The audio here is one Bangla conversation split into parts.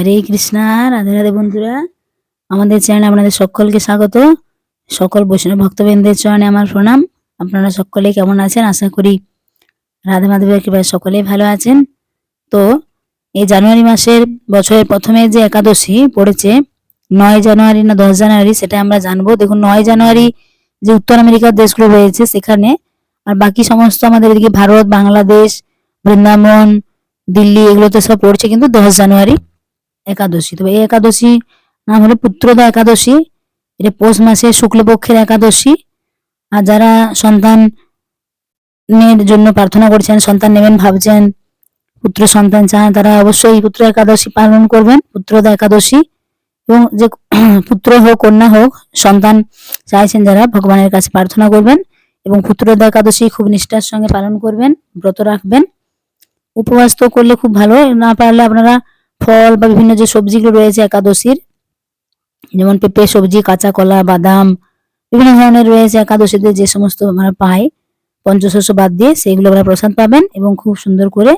হরে কৃষ্ণা, রাধে রাধে বন্ধুরা। আমাদের চ্যানেলে আপনাদের সকলকে স্বাগত। সকল বৈষ্ণব ভক্তবৃন্দের চরণে আমার প্রণাম। আপনারা সকলে কেমন আছেন? আশা করি রাধা মাধবের কৃপায় সকলেই ভালো আছেন। তো, এই জানুয়ারি মাসের বছরের প্রথমে যে একাদশী পড়েছে, নয় জানুয়ারি না দশ জানুয়ারি, সেটা আমরা জানব। দেখুন, নয় জানুয়ারি যে উত্তর আমেরিকার দেশগুলো রয়েছে সেখানে, আর বাকি সমস্ত আমাদের এদিকে ভারত, বাংলাদেশ, বৃন্দাবন, দিল্লি, এগুলোতে সব পড়ছে কিন্তু দশ জানুয়ারি। একাদশী। তবে এই একাদশী নাম হলো পুত্রদা একাদশী, এটা পৌষ মাসে শুক্লপক্ষের একাদশী। আর যারা সন্তান মেয়ের জন্য প্রার্থনা করছেন, সন্তান নেবেন ভাবছেন, পুত্র সন্তান চান, তারা অবশ্যই পুত্র একাদশী পালন করবেন, পুত্রদা একাদশী। এবং যে পুত্র হোক, কন্যা হোক, সন্তান চাইছেন যারা, ভগবানের কাছে প্রার্থনা করবেন এবং পুত্রদা একাদশী খুব নিষ্ঠার সঙ্গে পালন করবেন, ব্রত রাখবেন। উপবাস তো করলে খুব ভালো, না পারলে আপনারা ফল বা বিভিন্ন যে সবজিগুলো রয়েছে, একাদশীর, যেমন পেঁপে সবজি কাঁচা কলা বাদাম, বিভিন্ন ধরনের রয়েছে একাদশীতে যে সমস্ত আমরা পাই, পঞ্চশস্য বাদ দিয়ে সেগুলো আমরা প্রসাদ পাবেন এবং খুব সুন্দর করে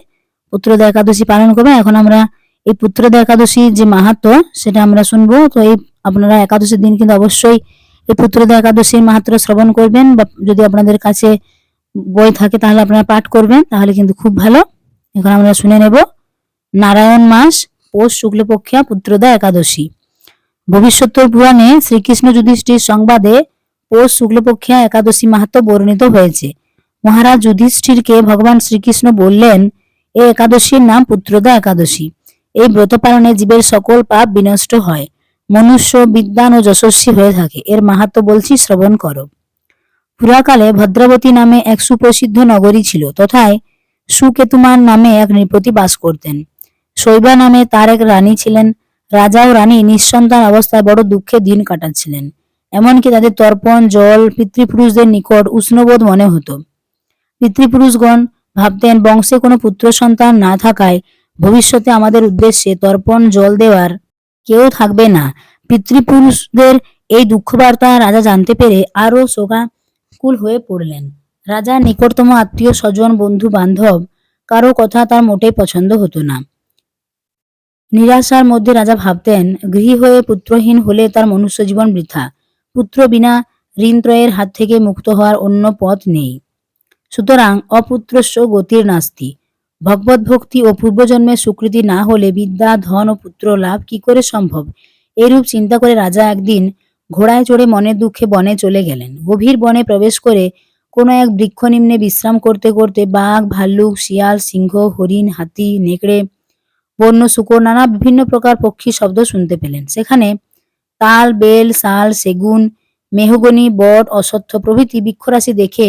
পুত্রদা একাদশী পালন করবেন। এখন আমরা এই পুত্রদা একাদশী যে মাহাত্ম, সেটা আমরা শুনব। তো এই আপনারা একাদশীর দিন কিন্তু অবশ্যই এই পুত্রদা একাদশীর মাহাত্ম শ্রবণ করবেন বা যদি আপনাদের কাছে বই থাকে তাহলে আপনারা পাঠ করবেন, তাহলে কিন্তু খুব ভালো। এখন আমরা শুনে নেব। নারায়ণ মাস পৌষ শুক্লপক্ষিয়া পুত্রদা একাদশী। ভবিষ্যত্তর পুরাণে শ্রীকৃষ্ণ যুধিষ্ঠির সংবাদে পৌষ শুক্লপক্ষিয়া একাদশী মাহাত্ম বর্ণিত হয়েছে। মহারাজ যুধিষ্ঠিরকে ভগবান শ্রীকৃষ্ণ বললেন এই একাদশীর নাম পুত্রদা একাদশী। এই ব্রত পালনে জীবের সকল পাপ বিনষ্ট হয়। মনুষ্য বিদ্যান ও যশস্বী হয়ে থাকে। এর মাহাত্ম বলছি শ্রবণ করো। পুরাকালে ভদ্রাবতী নামে এক সুপ্রসিদ্ধ নগরী ছিল, তথায় সুকেতুমান নামে এক নৃপতি বাস করতেন। শৈবা নামে তার এক রানী ছিলেন। রাজা ও রানী নিঃসন্তান অবস্থায় বড় দুঃখে দিন কাটাচ্ছিলেন। এমনকি তাদের তর্পণ, জল, পিতৃপুরুষদের নিকট উষ্ণবোধ মনে হতো। পিতৃপুরুষগণ ভাবতেন, বংশে কোনো পুত্র সন্তান না থাকায় ভবিষ্যতে আমাদের উদ্দেশ্যে তর্পণ, জল দেওয়ার কেউ থাকবে না। পিতৃপুরুষদের এই দুঃখ বার্তা রাজা জানতে পেরে আরও শোকাকুল হয়ে পড়লেন। রাজা নিকটতম আত্মীয় স্বজন বন্ধু বান্ধব কারও কথা তার মোটেই পছন্দ হতো না। নিরাশার মধ্যে রাজা ভাবতেন, গৃহী হয়ে পুত্রহীন হলে তার মনুষ্য জীবন বৃথা। পুত্র বিনা ঋণত্রয়ের হাত থেকে মুক্ত হওয়ার অন্য পথ নেই। সুতরাং অপুত্রস্য গতির নাস্তি। ভগবত ভক্তি ও পূর্বজন্মের স্বীকৃতি না হলে বিদ্যা, ধন ও পুত্র লাভ কি করে সম্ভব? এরূপ চিন্তা করে রাজা একদিন ঘোড়ায় চড়ে মনের দুঃখে বনে চলে গেলেন। গভীর বনে প্রবেশ করে কোনো এক বৃক্ষ নিম্নে বিশ্রাম করতে করতে বাঘ, ভাল্লুক, শিয়াল, সিংহ, হরিণ, হাতি, নেকড়ে বন্য, শুকর, নানা বিভিন্ন প্রকার পক্ষী শব্দ শুনতে পেলেন। সেখানে তাল, বেল, শাল, সেগুন, মেহগনি, বট অসত্য প্রভৃতি বৃক্ষরাশি দেখে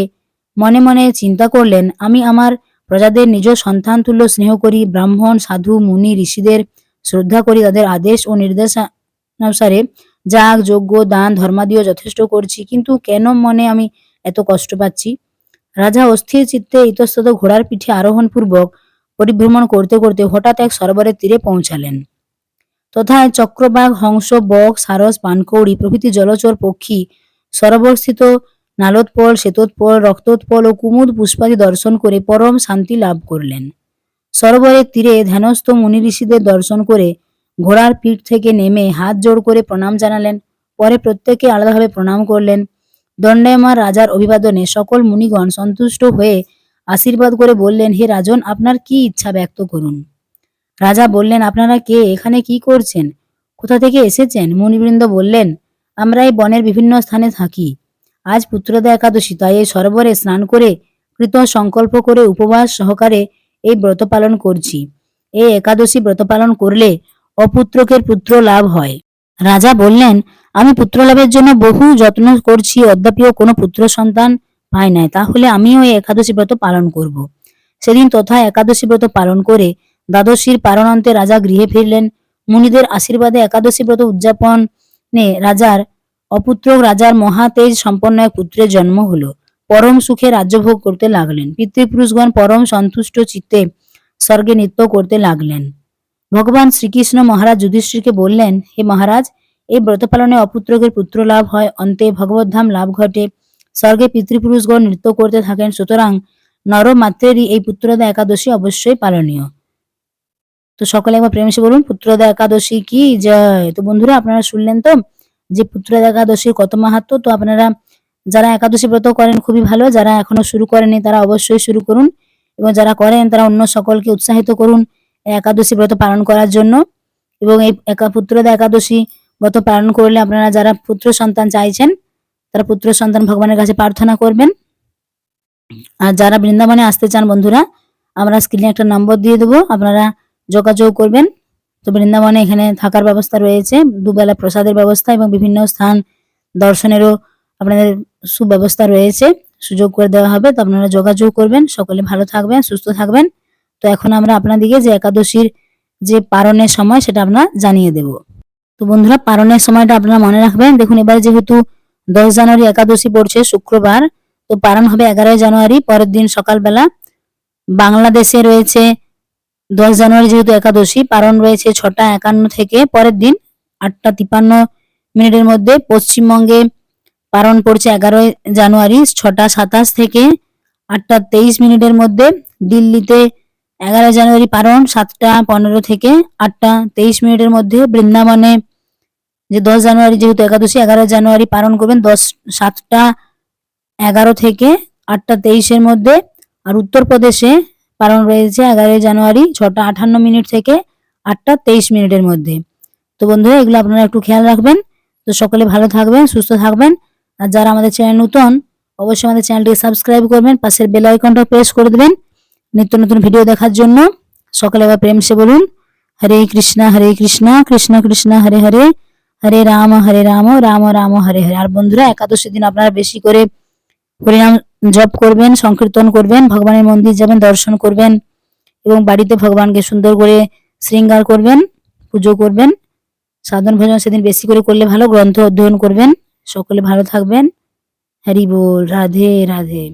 মনে মনে চিন্তা করলেন, আমি আমার প্রজাদের নিজ সন্তান তুল্য স্নেহ করি, ব্রাহ্মণ, সাধু, মুনি, ঋষিদের শ্রদ্ধা করি, তাদের আদেশ ও নির্দেশানুসারে যাগ, যজ্ঞ, দান, ধর্মাদিও যথেষ্ট করছি, কিন্তু কেন মনে আমি এত কষ্ট পাচ্ছি? রাজা অস্থির চিত্তে ইতস্তত ঘোড়ার পিঠে আরোহণ পূর্বক পরিভ্রমণ করতে করতে হঠাৎ এক সরোবরের তীরে পৌঁছালেন। তথায় চক্রবাঘ, হংস, বক, সারস, পানকৌড়ি প্রভৃতি জলচর পক্ষী, সরোবরস্থিত নালোৎপল, শ্বেতোৎপল, রক্তোৎপল ও কুমুদ পুষ্পাদি দর্শন করে পরম শান্তি লাভ করলেন। সরোবরের তীরে ধ্যানস্থ মুনি ঋষিদের দর্শন করে ঘোড়ার পিঠ থেকে নেমে হাত জোড় করে প্রণাম জানালেন। পরে প্রত্যেকে আলাদাভাবে প্রণাম করলেন। দণ্ডায়মান রাজার অভিবাদনে সকল মুনিগণ সন্তুষ্ট হয়ে আশীর্বাদ করে বললেন, হে রাজন, আপনার কি ইচ্ছা ব্যক্ত করুন? রাজা বললেন, আপনারা কে? এখানে কি করছেন? কোথা থেকে এসেছেন? মুনিবৃন্দ বললেন, আমরা এই বনের বিভিন্ন স্থানে থাকি। আজ পুত্রদা একাদশী, তাই এই সরোবরে স্নান করে কৃত সংকল্প করে উপবাস সহকারে এই ব্রত পালন করছি। এই একাদশী ব্রত পালন করলে অপুত্রকের পুত্র লাভ হয়। রাজা বললেন, আমি পুত্র লাভের জন্য বহু যত্ন করছি। অদ্যাপিও কোনো পুত্র সন্তান পাই নাই, তাহলে আমিও এই একাদশী ব্রত পালন করব। সেদিন তথা একাদশী ব্রত পালন করে দ্বাদশীর পারণান্তে রাজা গৃহে ফিরলেন। মুনিদের আশীর্বাদে একাদশী ব্রত উদযাপনে রাজার, অপুত্র রাজার মহাতেজ সম্পন্ন এক পুত্রের জন্ম হলো। পরম সুখে রাজ্যভোগ করতে লাগলেন। পিতৃপুরুষগণ পরম সন্তুষ্ট চিত্তে স্বর্গে নৃত্য করতে লাগলেন। ভগবান শ্রীকৃষ্ণ মহারাজ যুধিষ্ঠিরকে বললেন, হে মহারাজ, এই ব্রত পালনে অপুত্রকের পুত্র লাভ হয়, অন্তে ভগবদ্ধাম লাভ ঘটে। স্বর্গে পিতৃপুরুষগণ নৃত্য করতে থাকেন, সুতরাং নরমাত্রেরই এই পুত্রদা একাদশী অবশ্যই পালনীয়। তো সকলে একবার প্রেমসে বলুন, পুত্রদা একাদশী কি? জয়। তো বন্ধুরা, আপনারা শুনলেন তো যে পুত্রদা একাদশীর কত মাহাত্ম? তো আপনারা যারা একাদশী ব্রত করেন, খুবই ভালো। যারা এখনও শুরু করেনি তারা অবশ্যই শুরু করুন। এবং যারা করেন, তারা অন্য সকলকে উৎসাহিত করুন একাদশী ব্রত পালন করার জন্য। এবং এই পুত্রদা একাদশী ব্রত পালন করলে আপনারা যারা পুত্র সন্তান চাইছেন তারা পুত্র সন্তান ভগবানের কাছে প্রার্থনা করবেন। আর যারা বৃন্দাবনে আসতে চান বন্ধুরা, আমরা স্ক্রিনে একটা নম্বর দিয়ে দেবো, আপনারা যোগাযোগ করবেন। তো বৃন্দাবনে এখানে থাকার ব্যবস্থা রয়েছে, দুবেলা প্রসাদের ব্যবস্থা এবং বিভিন্ন স্থান দর্শনেরও আপনাদের সুব্যবস্থা রয়েছে, সুযোগ করে দেওয়া হবে। তো আপনারা যোগাযোগ করবেন, সকলে ভালো থাকবেন, সুস্থ থাকবেন। তো এখন আমরা আপনাদিকে যে একাদশীর যে পারণের সময় সেটা আমরা জানিয়ে দেব। তো বন্ধুরা, পারণের সময়টা আপনারা মনে রাখবেন। দেখুন, এবার যেহেতু দশ জানুয়ারি একাদশী পড়ছে, শুক্রবার। তো পালন হবে এগারোই জানুয়ারি, পরের দিন সকালবেলা। বাংলাদেশে রয়েছে দশ জানুয়ারি যেহেতু একাদশী, পালন রয়েছে ছটা একান্ন থেকে পরের দিন আটটা তিপান্ন মিনিটের মধ্যে। পশ্চিমবঙ্গে পালন পড়ছে এগারোই জানুয়ারি, ছটা সাতাশ থেকে আটটা তেইশ মিনিটের মধ্যে। দিল্লিতে এগারো জানুয়ারি পালন, সাতটা পনেরো থেকে আটটা তেইশ মিনিটের মধ্যে। বৃন্দাবনে যে দশ জানুয়ারি যেহেতু একাদশী, এগারো জানুয়ারি পালন করবেন, দশ সাতটা, এগারো থেকে আটটা তেইশের মধ্যে। আর উত্তরপ্রদেশে পালন রয়েছে এগারোই জানুয়ারি ছটা আটান্ন মিনিট থেকে আটটা তেইশ মিনিটের মধ্যে। তো বন্ধুরা, এগুলো আপনারা একটু খেয়াল রাখবেন। তো সকলে ভালো থাকবেন, সুস্থ থাকবেন। আর যারা আমাদের চ্যানেল নতুন, অবশ্যই আমাদের চ্যানেলটিকে সাবস্ক্রাইব করবেন, পাশের বেল আইকনটা প্রেস করে দেবেন নিত্য নতুন ভিডিও দেখার জন্য। সকলে আবার প্রেম সে বলুন। হরে কৃষ্ণা হরে কৃষ্ণা, কৃষ্ণ কৃষ্ণ, হরে হরে। হরে রাম হরে রাম রাম রাম, হরে হরে। আর বন্ধুরা, একাদশী দিন আপনারা বেশি করে হরিনাম জপ করবেন, সংকীর্তন করবেন, ভগবানের মন্দির যাবেন, দর্শন করবেন এবং বাড়িতে ভগবানকে সুন্দর করে শৃঙ্গার করবেন, পুজো করবেন। সাধন ভজন সেদিন বেশি করে করলে ভালো, গ্রন্থ অধ্যয়ন করবেন। সকলে ভালো থাকবেন। হরি বল, রাধে রাধে।